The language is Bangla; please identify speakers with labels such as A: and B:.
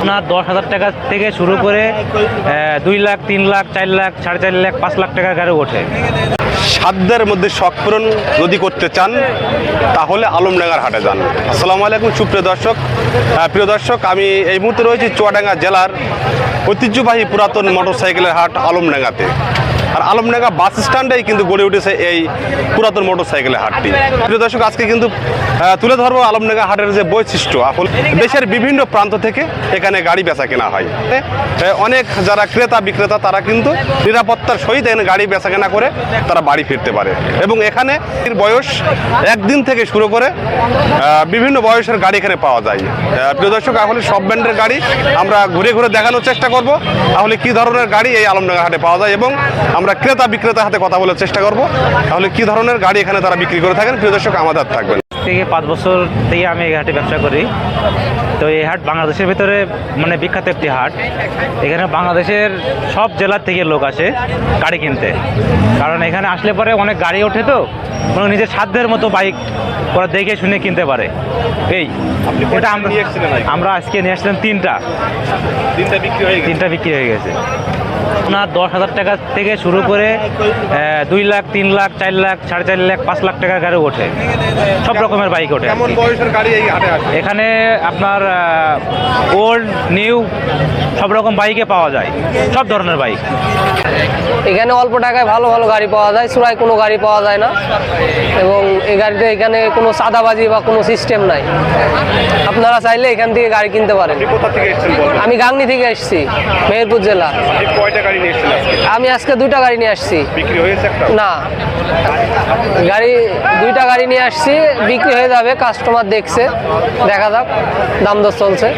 A: আপনার দশ হাজার টাকা থেকে শুরু করে দুই লাখ, তিন লাখ, চার লাখ, সাড়ে চার লাখ, পাঁচ লাখ টাকা গাড়ি ওঠে।
B: সাধ্যের মধ্যে শখ পূরণ যদি করতে চান, তাহলে আলমডাঙ্গার হাটে যান। আসসালামু আলাইকুম, সুপ্রিয় দর্শক। প্রিয় দর্শক, আমি এই মুহূর্তে রয়েছি চুয়াডাঙ্গা জেলার ঐতিহ্যবাহী পুরাতন মোটরসাইকেলের হাট আলমডাঙ্গাতে। আর আলমডাঙ্গা বাস স্ট্যান্ডেই কিন্তু গড়ে উঠেছে এই পুরাতন মোটরসাইকেলের হাটটি। প্রিয় দর্শক, আজকে কিন্তু তুলে ধরবো আলমডাঙ্গা হাটের যে বৈশিষ্ট্য। আসলে দেশের বিভিন্ন প্রান্ত থেকে এখানে গাড়ি বেচা কেনা হয়। অনেক যারা ক্রেতা, বিক্রেতা, তারা কিন্তু নিরাপত্তার সহিত এখানে গাড়ি বেচা কেনা করে তারা বাড়ি ফিরতে পারে। এবং এখানে বয়স একদিন থেকে শুরু করে বিভিন্ন বয়সের গাড়ি এখানে পাওয়া যায়। প্রিয় দর্শক তাহলে সব ব্র্যান্ডের গাড়ি আমরা ঘুরে ঘুরে দেখানোর চেষ্টা করব। তাহলে কি ধরনের গাড়ি এই আলমডাঙ্গা হাটে পাওয়া যায় এবং আমরা ক্রেতা বিক্রেতার হাতে কথা বলার চেষ্টা করব। তাহলে কি ধরনের গাড়ি এখানে তারা বিক্রি করে থাকেন? প্রিয় দর্শক আমাদের থাকবেন।
A: থেকে পাঁচ বছর থেকে আমি এই হাটে ব্যবসা করি। তো এই হাট বাংলাদেশের ভিতরে মানে বিখ্যাত একটি হাট। এখানে বাংলাদেশের সব জেলার থেকে লোক আসে গাড়ি কিনতে। কারণ এখানে আসলে পরে অনেক গাড়ি ওঠে তো মানে নিজের সাধ্যের মতো বাইক ওরা দেখে শুনে কিনতে পারে। এই এটা আমরা? আমরা আজকে নিয়ে আসলাম তিনটা।
B: দিনটা বিক্রি হয়ে
A: তিনটা বিক্রি হয়ে গেছে। আপনার দশ হাজার টাকা থেকে শুরু করে দুই লাখ তিন লাখ চার লাখ সাড়ে চার লাখ পাঁচ লাখ টাকার গাড়ি ওঠে। সব রকমের বাইক ওঠে এখানে আপনার ওল্ড নিউ সব রকম বাইকে পাওয়া যায়। সব ধরনের বাইক
C: এখানে অল্প টাকায় ভালো ভালো গাড়ি পাওয়া যায় চূড়ায় কোনো গাড়ি পাওয়া যায় না। এবং এই গাড়িতে এখানে কোনো সাদাবাজি বা কোনো সিস্টেম নাই। আপনারা চাইলে এখান থেকে গাড়ি কিনতে পারেন। আমি গাংনি থেকে এসেছি মেহেরপুর জেলা। আমি আজকে দুইটা গাড়ি নিয়ে আসছি।
B: বিক্রি হয়েছে একটা?
C: না। গাড়ি দুইটা গাড়ি নিয়ে আসছি বিক্রি হয়ে যাবে কাস্টমার দেখছে দেখা যাক দাম দর চলছে।